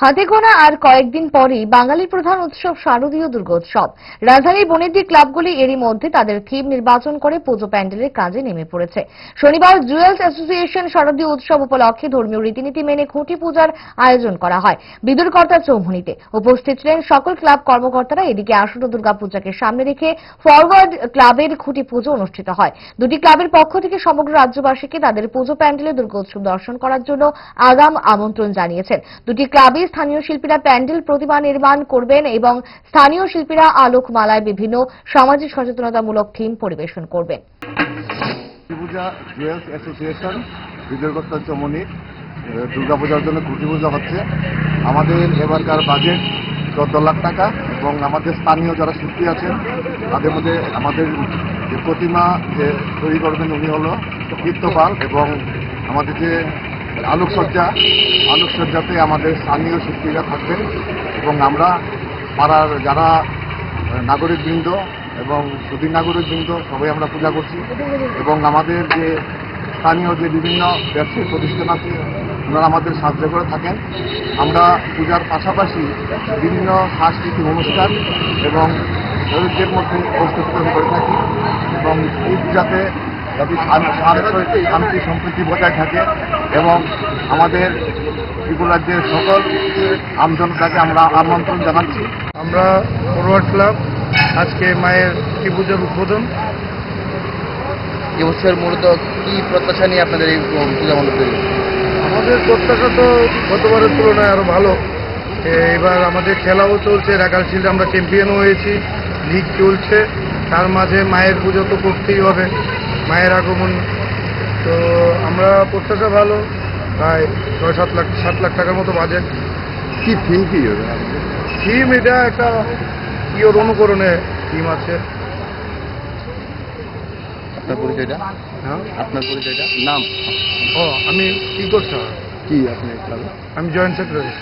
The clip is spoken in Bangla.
হাতে গোনা আর কয়েকদিন পরেই বাঙালির প্রধান উৎসব শারদীয় দুর্গোৎসব। রাজধানীর বনেদি ক্লাবগুলি এরই মধ্যে তাদের থিম নির্বাচন করে পুজো প্যান্ডেলের কাজে নেমে পড়েছে। শনিবার জুয়েলস অ্যাসোসিয়েশন শারদীয় উৎসব উপলক্ষে ধর্মীয় রীতিনীতি মেনে খুঁটি পূজার আয়োজন করা হয়। বিদুরকর্তা চৌমুহনীতে উপস্থিত ছিলেন সকল ক্লাব কর্মকর্তারা। এদিকে আসন্ন দুর্গাপূজাকে সামনে রেখে ফরওয়ার্ড ক্লাবের খুঁটি পুজো অনুষ্ঠিত হয়। দুটি ক্লাবের পক্ষ থেকে সমগ্র রাজ্যবাসীকে তাদের পুজো প্যান্ডেলে দুর্গোৎসব দর্শন করার জন্য আগাম আমন্ত্রণ জানিয়েছেন। দুটি ক্লাবে স্থানীয় শিল্পীরা প্যান্ডেল প্রতিমা নির্মাণ করবেন এবং স্থানীয় শিল্পীরা আলোকমালায় বিভিন্ন সামাজিক সচেতনতামূলক থিম পরিবেশন করবেন। পূজা জুয়েলস অ্যাসোসিয়েশন দুর্গাপূজার জন্য খুঁটি পূজা হচ্ছে। আমাদের এবারকার বাজেট চোদ্দ লাখ টাকা এবং আমাদের স্থানীয় যারা শিল্পী আছেন, তাদের মধ্যে আমাদের যে প্রতিমা যে তৈরি করবেন উনি হলো কীর্তপাল এবং আমাদের যে আলোকসজ্জা, আলোকসজ্জাতে আমাদের স্থানীয় শিল্পীরা থাকবেন এবং আমরা পাড়ার যারা নাগরিকবৃন্দ এবং সুদী নাগরিকবৃন্দ, সবাই আমরা পূজা করছি। এবং আমাদের যে স্থানীয় যে বিভিন্ন ব্যবসায়িক প্রতিষ্ঠান আছে, ওনারা আমাদের সাহায্য করে থাকেন। আমরা পূজার পাশাপাশি বিভিন্ন সাংস্কৃতিক অনুষ্ঠান এবং দরিদ্রের মধ্যে প্রস্তুত করে থাকি। এবং এই পূজাতে যাতে শান- শান্তি শান্তি সম্প্রীতি বজায় থাকে এবং আমাদের ত্রিপুরা রাজ্যের সকল আমজনতাকে আমরা আমন্ত্রণ জানাচ্ছি। আমরা ফরওয়ার্ড ক্লাব আজকে মায়ের কি পুজোর উদ্বোধন। এবছর মূলত কি প্রত্যাশা নিয়ে আপনাদের এই পূজা মণ্ডপ আমাদের প্রত্যাশা তো গতবারের তুলনায় আরও ভালো। এবার আমাদের খেলাও চলছে রাখাল শিল্ডে আমরা চ্যাম্পিয়নও হয়েছি লিগ চলছে। তার মাঝে মায়ের পুজো তো করতেই হবে। মায়ের আগমন। তো আমরা প্রত্যাশা ভালো প্রায় ছয় সাত লাখ সাত লাখ টাকার মতো বাজেট কি থিম কি থিম এটা একটা ইয়োর অনুকরণে থিম আছে। আপনার পরিচয়টা? হ্যাঁ? আপনার পরিচয়টা? নাম? ও আমি কি করছি কি আপনি আমি জয়েন্ট সেক্রেটারি।